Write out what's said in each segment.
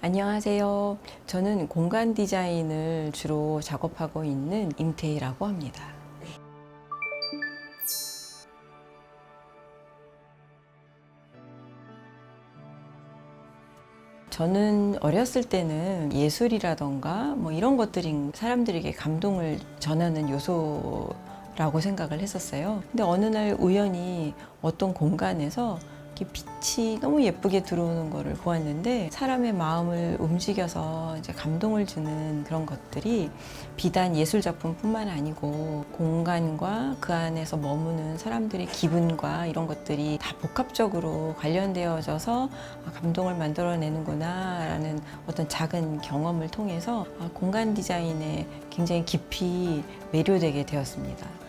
안녕하세요. 저는 공간 디자인을 주로 작업하고 있는 임태희라고 합니다. 저는 어렸을 때는 예술이라던가 뭐 이런 것들이 사람들에게 감동을 전하는 요소 라고 생각을 했었어요. 근데 어느 날 우연히 어떤 공간에서 이렇게 빛이 너무 예쁘게 들어오는 거를 보았는데 사람의 마음을 움직여서 이제 감동을 주는 그런 것들이 비단 예술 작품뿐만 아니고 공간과 그 안에서 머무는 사람들의 기분과 이런 것들이 다 복합적으로 관련되어져서 아, 감동을 만들어내는구나라는 어떤 작은 경험을 통해서 아, 공간 디자인에 굉장히 깊이 매료되게 되었습니다.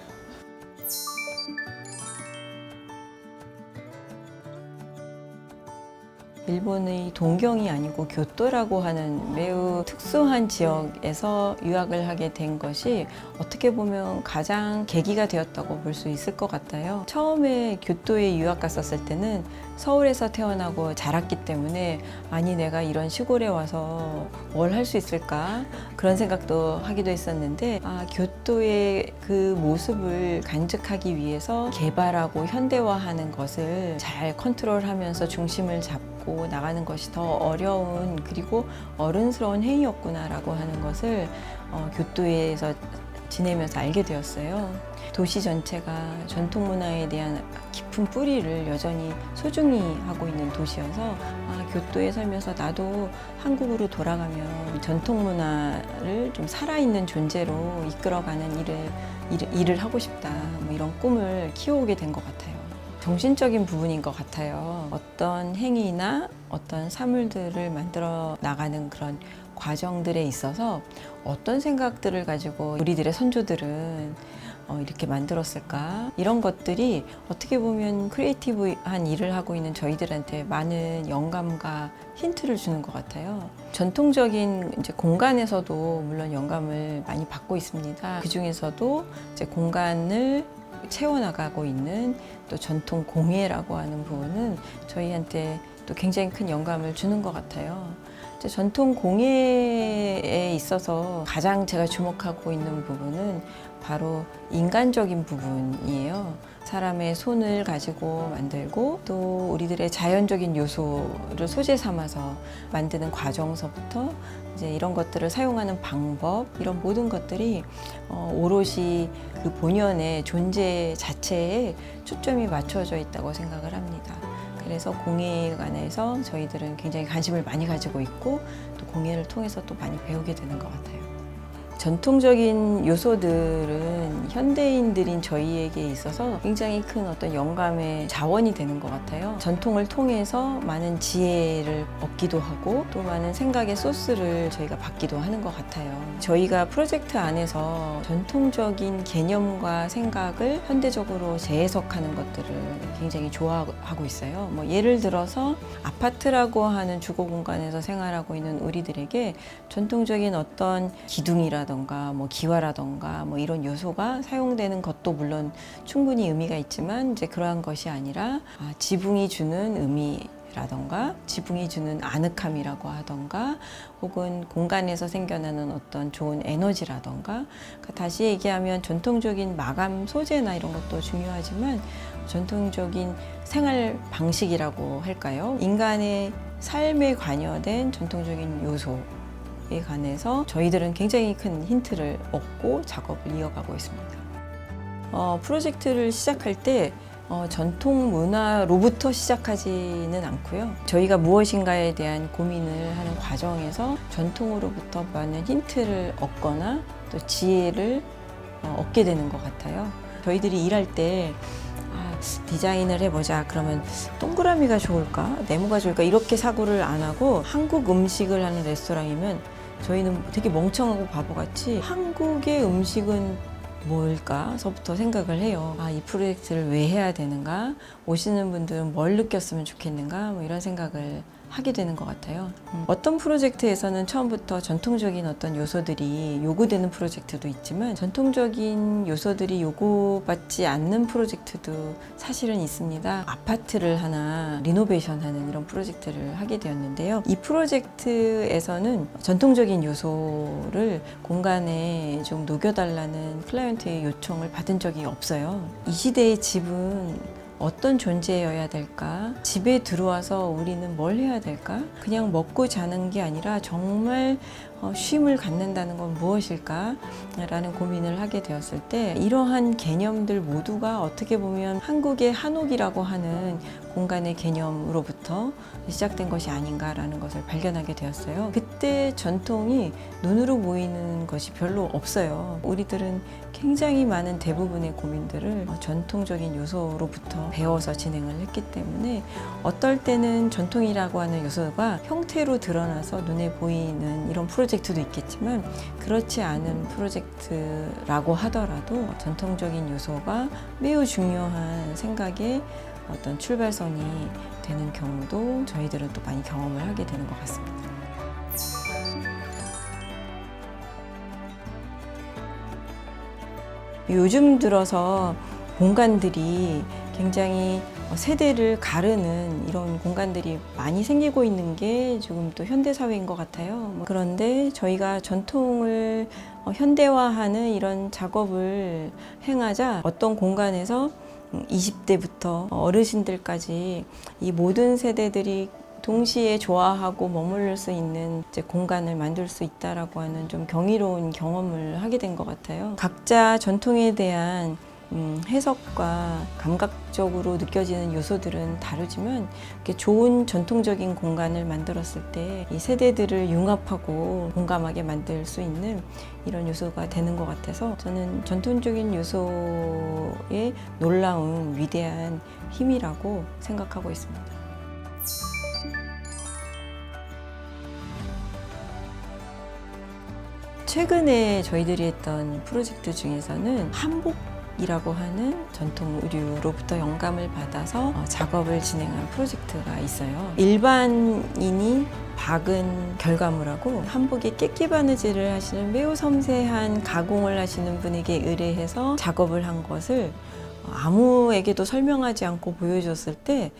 일본의 동경이 아니고 교토라고 하는 매우 특수한 지역에서 유학을 하게 된 것이 어떻게 보면 가장 계기가 되었다고 볼 수 있을 것 같아요. 처음에 교토에 유학 갔었을 때는 서울에서 태어나고 자랐기 때문에 아니 내가 이런 시골에 와서 뭘 할 수 있을까 그런 생각도 하기도 했었는데 아 교토의 그 모습을 간직하기 위해서 개발하고 현대화하는 것을 잘 컨트롤하면서 중심을 잡고 나가는 것이 더 어려운 그리고 어른스러운 행위였구나라고 하는 것을 어, 교토에서 지내면서 알게 되었어요. 도시 전체가 전통 문화에 대한 깊은 뿌리를 여전히 소중히 하고 있는 도시여서 아, 교토에 살면서 나도 한국으로 돌아가면 전통 문화를 좀 살아있는 존재로 이끌어가는 일을, 일을, 일을 하고 싶다. 뭐 이런 꿈을 키워오게 된 것 같아요. 정신적인 부분인 것 같아요. 어떤 행위나 어떤 사물들을 만들어 나가는 그런 과정들에 있어서 어떤 생각들을 가지고 우리들의 선조들은 어, 이렇게 만들었을까? 이런 것들이 어떻게 보면 크리에이티브한 일을 하고 있는 저희들한테 많은 영감과 힌트를 주는 것 같아요. 전통적인 이제 공간에서도 물론 영감을 많이 받고 있습니다. 그 중에서도 이제 공간을 채워나가고 있는 또 전통 공예라고 하는 부분은 저희한테 또 굉장히 큰 영감을 주는 것 같아요. 전통 공예에 있어서 가장 제가 주목하고 있는 부분은 바로 인간적인 부분이에요. 사람의 손을 가지고 만들고 또 우리들의 자연적인 요소를 소재 삼아서 만드는 과정서부터 이제 이런 것들을 사용하는 방법 이런 모든 것들이 어, 오롯이 그 본연의 존재 자체에 초점이 맞춰져 있다고 생각을 합니다. 그래서 공예에 관해서 저희들은 굉장히 관심을 많이 가지고 있고 또 공예를 통해서 또 많이 배우게 되는 것 같아요. 전통적인 요소들은 현대인들인 저희에게 있어서 굉장히 큰 어떤 영감의 자원이 되는 것 같아요. 전통을 통해서 많은 지혜를 얻기도 하고 또 많은 생각의 소스를 저희가 받기도 하는 것 같아요. 저희가 프로젝트 안에서 전통적인 개념과 생각을 현대적으로 재해석하는 것들을 굉장히 좋아하고 있어요. 뭐 예를 들어서 아파트라고 하는 주거 공간에서 생활하고 있는 우리들에게 전통적인 어떤 기둥이라 든가 뭐 기와라든가 뭐 이런 요소가 사용되는 것도 물론 충분히 의미가 있지만 이제 그러한 것이 아니라 아, 지붕이 주는 의미 라던가 지붕이 주는 아늑함이라고 하던가 혹은 공간에서 생겨나는 어떤 좋은 에너지라던가 그러니까 다시 얘기하면 전통적인 마감 소재나 이런 것도 중요하지만 전통적인 생활 방식이라고 할까요? 인간의 삶에 관여된 전통적인 요소에 관해서 저희들은 굉장히 큰 힌트를 얻고 작업을 이어가고 있습니다. 어, 프로젝트를 시작할 때 어, 전통 문화로부터 시작하지는 않고요. 저희가 무엇인가에 대한 고민을 하는 과정에서 전통으로부터 많은 힌트를 얻거나 또 지혜를 어, 얻게 되는 것 같아요. 저희들이 일할 때 아, 디자인을 해보자. 그러면 동그라미가 좋을까? 네모가 좋을까? 이렇게 사고를 안 하고 한국 음식을 하는 레스토랑이면 저희는 되게 멍청하고 바보같이 한국의 음식은 뭘까서부터 생각을 해요. 아, 이 프로젝트를 왜 해야 되는가? 오시는 분들은 뭘 느꼈으면 좋겠는가? 뭐 이런 생각을 하게 되는 것 같아요. 음, 어떤 프로젝트에서는 처음부터 전통적인 어떤 요소들이 요구되는 프로젝트도 있지만 전통적인 요소들이 요구받지 않는 프로젝트도 사실은 있습니다. 아파트를 하나 리노베이션 하는 이런 프로젝트를 하게 되었는데요. 이 프로젝트에서는 전통적인 요소를 공간에 좀 녹여달라는 클라이언트의 요청을 받은 적이 없어요. 이 시대의 집은 어떤 존재여야 될까? 집에 들어와서 우리는 뭘 해야 될까? 그냥 먹고 자는 게 아니라 정말 어, 쉼을 갖는다는 건 무엇일까? 라는 고민을 하게 되었을 때 이러한 개념들 모두가 어떻게 보면 한국의 한옥이라고 하는 공간의 개념으로부터 시작된 것이 아닌가라는 것을 발견하게 되었어요. 그때 전통이 눈으로 보이는 것이 별로 없어요. 우리들은 굉장히 많은 대부분의 고민들을 어, 전통적인 요소로부터 배워서 진행을 했기 때문에 어떨 때는 전통이라고 하는 요소가 형태로 드러나서 눈에 보이는 이런 프로젝트도 있겠지만 그렇지 않은 프로젝트라고 하더라도 전통적인 요소가 매우 중요한 생각의 어떤 출발선이 되는 경우도 저희들은 또 많이 경험을 하게 되는 것 같습니다. 요즘 들어서 공간들이 굉장히 세대를 가르는 이런 공간들이 많이 생기고 있는 게 지금 또 현대 사회인 것 같아요. 뭐 그런데 저희가 전통을 어, 현대화하는 이런 작업을 행하자 어떤 공간에서 20대부터 어르신들까지 이 모든 세대들이 동시에 좋아하고 머무를 수 있는 공간을 만들 수 있다라고 하는 좀 경이로운 경험을 하게 된 것 같아요. 각자 전통에 대한 음, 해석과 감각적으로 느껴지는 요소들은 다르지만 이렇게 좋은 전통적인 공간을 만들었을 때 이 세대들을 융합하고 공감하게 만들 수 있는 이런 요소가 되는 것 같아서 저는 전통적인 요소의 놀라운 위대한 힘이라고 생각하고 있습니다. 최근에 저희들이 했던 프로젝트 중에서는 한복 이라고 하는 전통 의류로부터 영감을 받아서 어, 작업을 진행한 프로젝트가 있어요. 일반인이 박은 결과물하고 한복에 깨끼 바느질을 하시는 매우 섬세한 가공을 하시는 분에게 의뢰해서 작업을 한 것을 아무에게도 설명하지 않고 보여줬을 때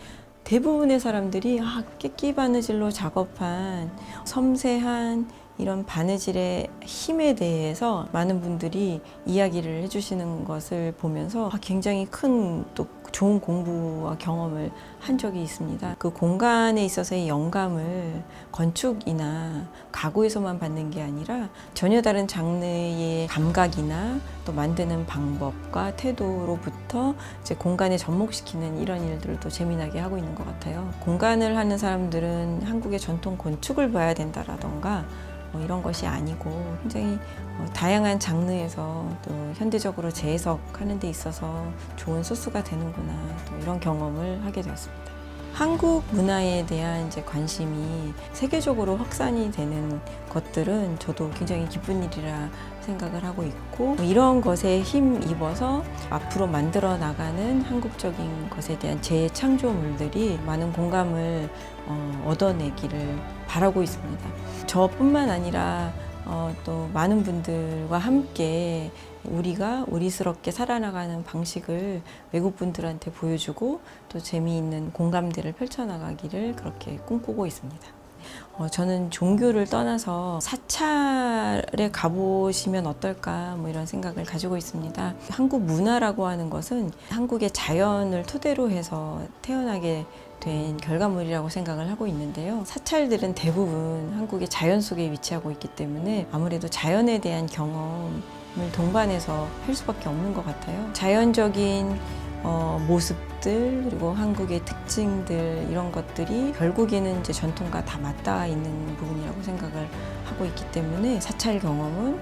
대부분의 사람들이 아, 깨끼 바느질로 작업한 섬세한 이런 바느질의 힘에 대해서 많은 분들이 이야기를 해주시는 것을 보면서 아, 굉장히 큰 또 좋은 공부와 경험을 한 적이 있습니다. 그 공간에 있어서의 영감을 건축이나 가구에서만 받는 게 아니라 전혀 다른 장르의 감각이나 또 만드는 방법과 태도로부터 이제 공간에 접목시키는 이런 일들을 또 재미나게 하고 있는 것 같아요. 공간을 하는 사람들은 한국의 전통 건축을 봐야 된다라던가 뭐 이런 것이 아니고 굉장히 어, 다양한 장르에서 또 현대적으로 재해석하는 데 있어서 좋은 소스가 되는구나 또 이런 경험을 하게 되었습니다. 한국 문화에 대한 이제 관심이 세계적으로 확산이 되는 것들은 저도 굉장히 기쁜 일이라 생각을 하고 있고 뭐 이런 것에 힘 입어서 앞으로 만들어 나가는 한국적인 것에 대한 재창조물들이 많은 공감을 어, 얻어내기를 바라고 있습니다. 저뿐만 아니라 어, 또 많은 분들과 함께 우리가 우리스럽게 살아나가는 방식을 외국 분들한테 보여주고 또 재미있는 공감대를 펼쳐나가기를 그렇게 꿈꾸고 있습니다. 어, 저는 종교를 떠나서 사찰에 가보시면 어떨까 뭐 이런 생각을 가지고 있습니다. 한국 문화라고 하는 것은 한국의 자연을 토대로 해서 태어나게 된 결과물이라고 생각을 하고 있는데요. 사찰들은 대부분 한국의 자연 속에 위치하고 있기 때문에 아무래도 자연에 대한 경험을 동반해서 할 수밖에 없는 것 같아요. 자연적인 어, 모습들 그리고 한국의 특징들 이런 것들이 결국에는 이제 전통과 다 맞닿아 있는 부분이라고 생각을 하고 있기 때문에 사찰 경험은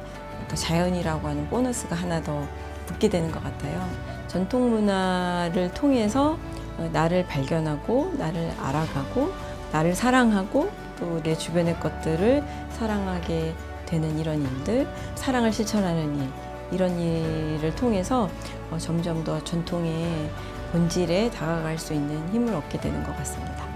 그 자연이라고 하는 보너스가 하나 더 붙게 되는 것 같아요. 전통 문화를 통해서 어, 나를 발견하고 나를 알아가고 나를 사랑하고 또 내 주변의 것들을 사랑하게 되는 이런 일들, 사랑을 실천하는 일, 이런 일을 통해서 어, 점점 더 전통의 본질에 다가갈 수 있는 힘을 얻게 되는 것 같습니다.